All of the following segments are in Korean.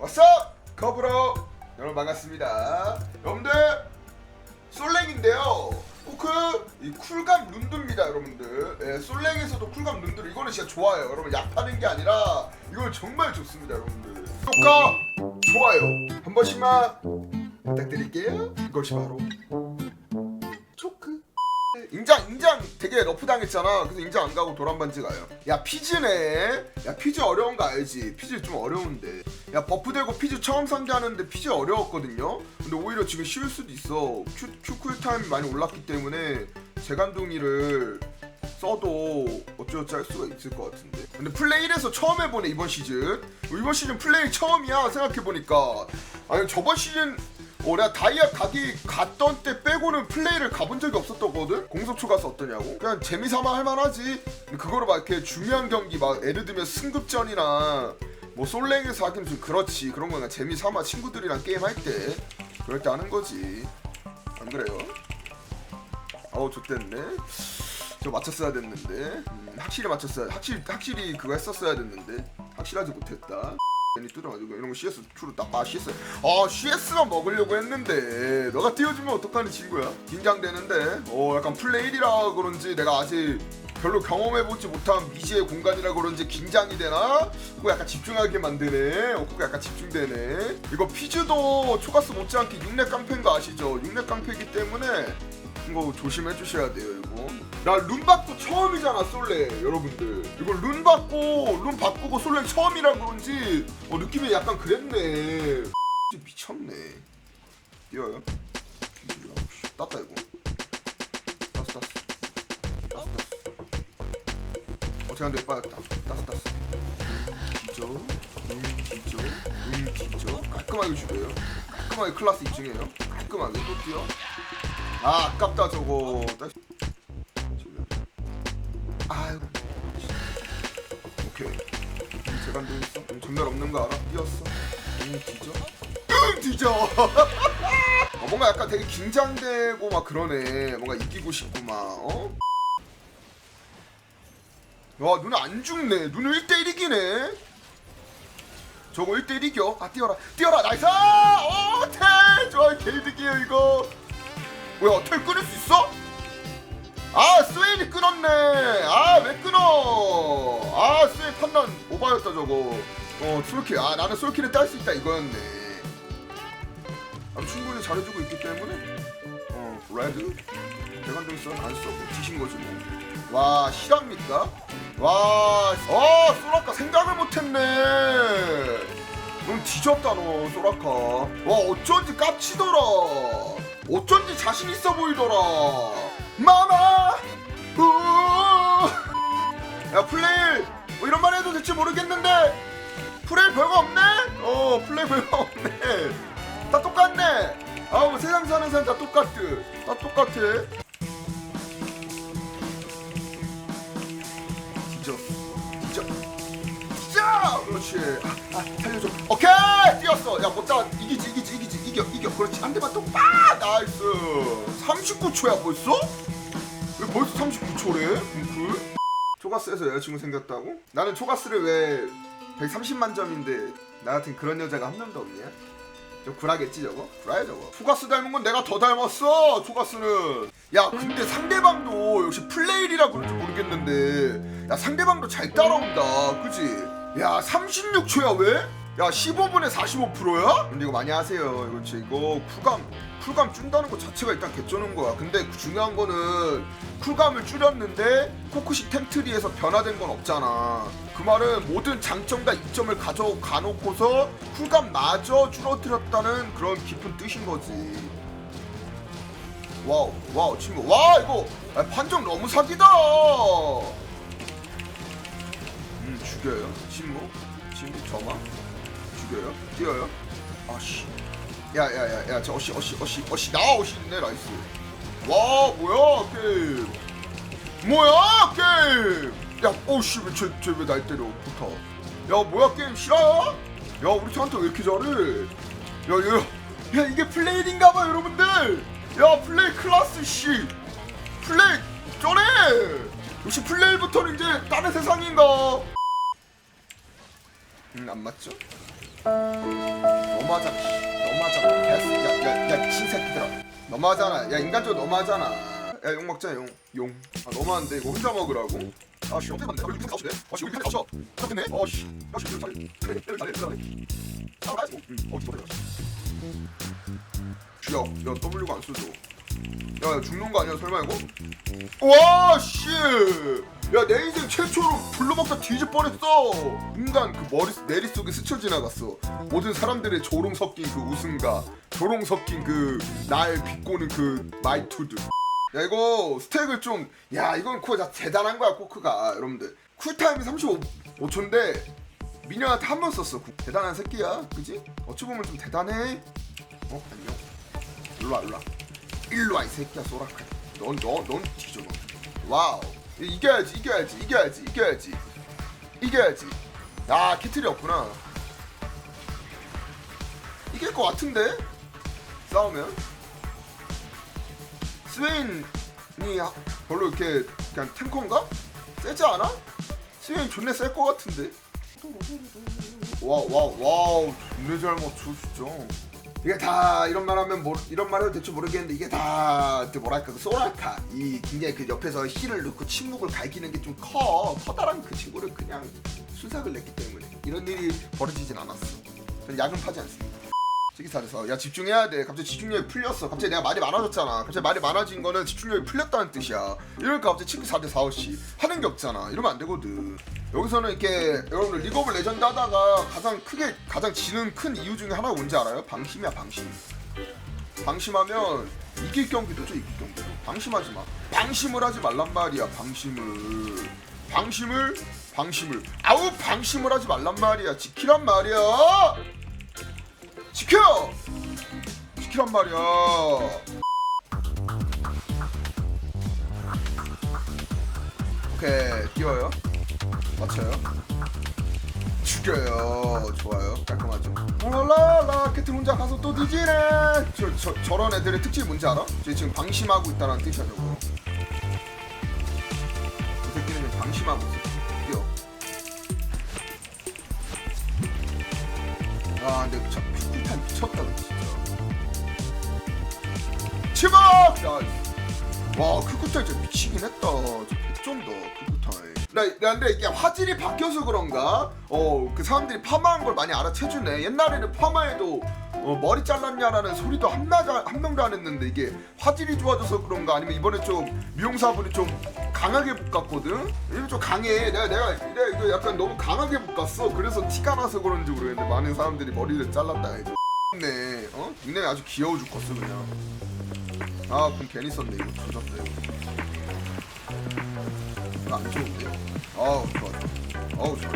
왔어? 커브로. 여러분 반갑습니다. 여러분들 솔랭인데요. 포크 이 쿨감 룬드입니다 여러분들. 예, 솔랭에서도 쿨감 룬드 이거는 진짜 좋아요. 여러분 약하는 게 아니라 이건 정말 좋습니다 여러분들. 구독과 좋아요 한 번씩만 부탁드릴게요. 이것이 바로 초크. 인장 인장 되게 러프 당했잖아. 그래서 인장 안 가고 도란 반지 가요. 야 피즈네. 야 피즈 어려운 거 알지? 피즈 좀 어려운데 야 버프 되고 피즈 처음 상대하는데 피즈 어려웠거든요 근데 오히려 지금 쉬울 수도 있어 큐, 큐 쿨타임이 많이 올랐기 때문에 재간둥이를 써도 어쩌고저쩌고 할 수가 있을 것 같은데 근데 플레이 1에서 처음 해보네 이번 시즌 이번 시즌 플레이 처음이야 생각해보니까 아니 저번 시즌 어, 내가 다이아 가기 갔던 때 빼고는 플레이를 가본 적이 없었거든? 공속초 가서 어떠냐고? 그냥 재미삼아 할만하지. 그거를 막 이렇게 중요한 경기 막 예를 들면 승급전이나 뭐 솔랭에서 하긴 좀 그렇지. 그런 거 그냥 재미삼아 친구들이랑 게임 할 때 그럴 때 하는 거지. 안 그래요? 어우 좋댔네. 저 맞췄어야 됐는데 음, 확실히 맞췄어야 확실히 확실히 그거 했었어야 됐는데 확실하지 못했다. 괜히 뜯어가지고 이런 거 CS 주로 딱아 CS 아 CS만 먹으려고 했는데 너가 띄워주면 어떡하니 친구야 긴장되는데 어 약간 플레이라 그런지 내가 아직 별로 경험해보지 못한 미지의 공간이라 그런지 긴장이 되나? 그거 약간 집중하게 만드네. 어, 그거 약간 집중되네. 이거 피즈도 초가스 못지않게 6렙 깡패인 거 아시죠? 6렙 깡패이기 때문에 이거 조심해 주셔야 돼요 이거. 나룬 받고 처음이잖아 솔레 여러분들. 이거 룬 받고 룬 바꾸고 솔레 처음이라 그런지 어, 느낌이 약간 그랬네. 미쳤네. 뛰어요. 땄다 이거 어떻게 하는데 빠졌다 땄어 땄어 뒤져 응 뒤져 응 뒤져 깔끔하게 죽여요. 깔끔하게 클라스 2층이에요. 깔끔하게. 또 뛰어. 아 아깝다 저거. 아유. 오케이. 재간 도 있어? 응, 전멸 없는 거 알아? 뛰었어. 응 뒤져? 응 뒤져! 어, 뭔가 약간 되게 긴장되고 막 그러네. 뭔가 이기고 싶고 막 어? 와 눈에 안 죽네. 눈을 1대1 이기네. 저거 1대1 이겨. 아 뛰어라. 뛰어라. 나이스! 오태 좋아 개이득이에요 이거. 뭐야 텔 끊을 수 있어? 아 스웨인이 끊었네. 아 왜 끊어? 아 스웨인 판단 오바였다 저거. 어 솔킬 아 나는 솔킬을 딸 수 있다 이거였네. 아, 충분히 잘해주고 있기 때문에. 어 레드. 대관동선 안 쓰고 지신 거지 뭐 와 실합니까? 와, 어, 소라카 생각을 못했네. 넌 뒤졌다, 너, 소라카. 와, 어쩐지 깝치더라. 어쩐지 자신 있어 보이더라. 마마! 우! 야, 플레이! 뭐 이런 말 해도 될지 모르겠는데, 플레이 별거 없네? 어, 플레이 별거 없네. 다 똑같네. 아우, 세상 사는 사람 다 똑같아. 다 똑같아. 그렇지 아, 아 살려줘. 오케이! 뛰었어. 야 못다. 이기지 이기지 이기지. 이겨 이겨. 그렇지. 한 대만 또 빡! 나이스. 39초야 벌써? 왜 벌써 39초래? 뭉클 초가스에서 여자친구 생겼다고? 나는 초가스를 왜 130만 점인데 나 같은 그런 여자가 한 명도 없냐? 좀 굴하겠지 저거? 굴아야 저거. 초가스 닮은 건 내가 더 닮았어 초가스는. 야 근데 상대방도 역시 플레이리라 그런지 모르겠는데. 야 상대방도 잘 따라온다. 그지? 야 36초야 왜? 야 15분에 45%야? 근데 이거 많이 하세요. 이거 진짜 이거 쿨감 쿨감 준다는 것 자체가 일단 개쩌는 거야. 근데 그 중요한 거는 쿨감을 줄였는데 코크식 템트리에서 변화된 건 없잖아. 그 말은 모든 장점과 이점을 가져가 놓고서 쿨감마저 줄어들었다는 그런 깊은 뜻인 거지. 와우 와우 친구. 와 이거 아, 판정 너무 사기다. 음 죽여요. 친구 친구 저마 죽여요? 뛰어요? 아씨. 야야야야 저 어시 어시 어시 어시 나 어시 있네 나이스. 와 뭐야 게임? 뭐야 게임? 야 오씨 왜쟤쟤왜 날 때려 부터? 야 뭐야 게임 실화야 야 우리 저한테 왜 이렇게 잘해? 야야 야 이게 플레이인가봐 여러분들! 야 플레이 클라스 씨! 플레이 쩌네 역시 플레이부터는 이제 다른 세상인가 음 안 맞죠? 너무하잖아. 씨. 너무하잖아. 개새 야야야 신새끼들아. 너무하잖아. 야 인간적으로 너무하잖아. 야용 먹자 용 용. 아 너무한데. 이거 혼자 먹으라고? 아씨 어떻게 만데? 이거 가시네 아씨 이거 가셔 그렇겠네? 어 씨. 야 씨 이거 잘해 그래 잘해 잘해 아 가지 뭐. 어디 어디 가시 야야 W가 안 써줘. 야, 야 죽는 거 아니야? 설마 이거? 와 씨! 야 내 인생 최초로 불러먹다 뻔했어. 인간 그 머리 내리 속에 스쳐 지나갔어. 모든 사람들의 조롱 섞인 그 웃음과 조롱 섞인 그날 비꼬는 그 말투들. 야 이거 스택을 좀 야 이건 코자 대단한 거야 코크가. 여러분들. 쿨타임이 35초인데 미녀한테 한 번 썼어 구- 대단한 새끼야 그지? 어찌 보면 좀 대단해. 어 안녕 일로와 일로와. 일로와 이 새끼야 소라카. 넌너넌 뒤져 너. 와우 이- 이겨야지 이겨야지 이겨야지 이겨야지. 이겨야지. 아 캐틀이 없구나. 이길 것 같은데? 싸우면? 스웨인이 하- 별로 이렇게 그냥 탱커인가? 세지 않아? 스웨인 존내 셀것 같은데? 와우 와우 와우. 존내 잘 맞춰 진짜 이게 다 이런 말 하면 뭐, 이런 말 해도 대충 모르겠는데 이게 다그 뭐랄까? 그 소라카 이 굉장히 그 옆에서 힐을 넣고 침묵을 갈기는 게 좀 커. 커다란 그 친구를 그냥 순삭을 냈기 때문에 이런 일이 벌어지진 않았어. 전 야근 파지 않습니다. 시기살에서 야 집중해야 돼. 갑자기 집중력이 풀렸어. 갑자기 내가 말이 많아졌잖아. 갑자기 말이 많아진 거는 집중력이 풀렸다는 뜻이야. 이러니까 갑자기 친구 4대 4, 5씨. 하는 게 없잖아. 이러면 안 되거든 여기서는 이렇게 여러분들 리그 오브 레전드 하다가 가장 크게 가장 지는 큰 이유 중에 하나가 뭔지 알아요? 방심이야 방심. 방심하면 이길 경기도 죠 이길 경기도. 방심하지 마. 방심을 하지 말란 말이야 방심을. 방심을 방심을. 아우 방심을 하지 말란 말이야. 지키란 말이야. 지켜! 지키란 말이야. 오케이 띄워요 맞춰요? 죽여요. 좋아요. 깔끔하죠. 라라라 캐틀 혼자 가서 또 뒤지네. 저, 저, 저런 애들의 특징이 뭔지 알아? 저 지금 방심하고 있다는 뜻이야 저거. 이 새끼는 지금 방심하고 있어. 뛰어. 아 근데 저 쿨타임 미쳤다 너 진짜. 치박! 와 쿨타임 진짜 미치긴 했다. 저 개쩐다 쿨타임 나, 나 근데 이게 화질이 바뀌어서 그런가? 어 그 사람들이 파마한 걸 많이 알아채주네. 옛날에는 파마해도 어, 머리 잘랐냐라는 소리도 한, 한 명도 안 했는데 이게 화질이 좋아져서 그런가? 아니면 이번에 좀 미용사분이 좀 강하게 볶았거든? 이거 좀 강해. 내가 내가 내가 이거 약간 너무 강하게 볶았어. 그래서 티가 나서 그런지 모르겠는데 많은 사람들이 머리를 잘랐다 해도 네. 어? 닉네임 아주 귀여워 죽겠어 그냥. 아 그럼 괜히 썼네. 이거 조졌다 이거 이거 안 어우 좋아. 어우 좋아.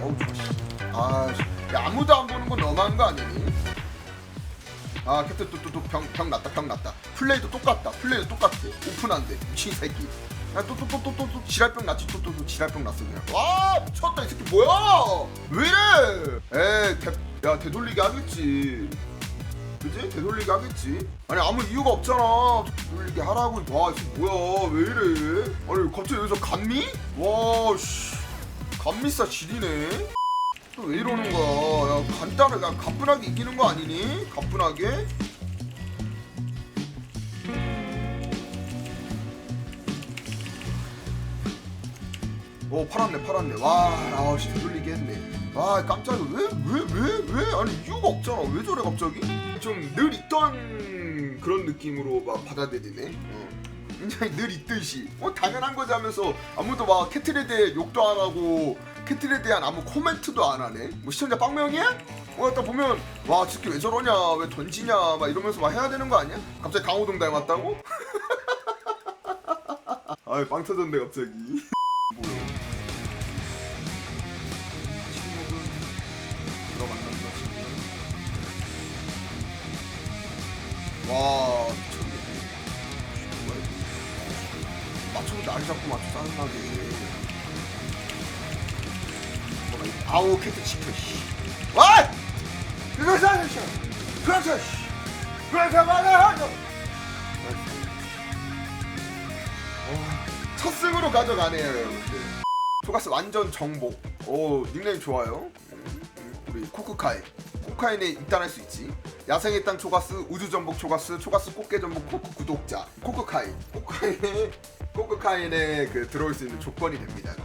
어우 좋아. 씨. 아 씨. 야 아무도 안 보는 건 너무한 거 아니니? 아 캡틴 또또또병병 났다 병 났다. 플레이도 똑같다. 플레이도 똑같아 오픈한데 미친 새끼. 야또 또또또또 지랄병 났지? 또 또 또 지랄병 났어 그냥. 와 미쳤다 이 새끼 뭐야? 왜 이래? 에이 대, 야 되돌리기 하겠지 그지? 되돌리기 하겠지 아니 아무 이유가 없잖아 되돌리기 하라고 와 이게 뭐야 왜 이래 아니 갑자기 여기서 감미? 와씨 감미싸 지리네 또왜 이러는 거야 야 간단하게 야, 가뿐하게 이기는 거 아니니? 가뿐하게? 오 팔았네 팔았네. 와 아씨 되돌리기 했네. 아 깜짝이야. 왜왜 왜 왜, 아니 이유가 없잖아. 왜 저래 갑자기? 좀 늘 있던 그런 느낌으로 막 받아들이네. 어. 굉장히 늘 있듯이. 어 당연한 거지 하면서 아무도 막 캐틀에 대해 욕도 안 하고 캐틀에 대한 아무 코멘트도 안 하네. 뭐 시청자 빵명이야? 어 딱 보면 와 저게 왜 저러냐? 왜 던지냐? 막 이러면서 막 해야 되는 거 아니야? 갑자기 강호동 닮았다고? 아이 빵 터졌네 갑자기 와 맞춰도 날 잡고 맞춰 짜증나게 아우 캐트 치켜 씨. 와! 그거 사주셔 그렇죠 씨. 그렇죠 말해 첫 승으로 가져가네요 여러분들. 토가스 완전 정복. 오 닉네임 좋아요. 음, 음, 우리 코크카인 코카인에 입단할 수 있지. 야생의 땅 초가스 우주 전복 초가스 초가스 꽃게 전복 코크 구독자 코크카인. 코카인에 코크카인에 그 들어올 수 있는 조건이 됩니다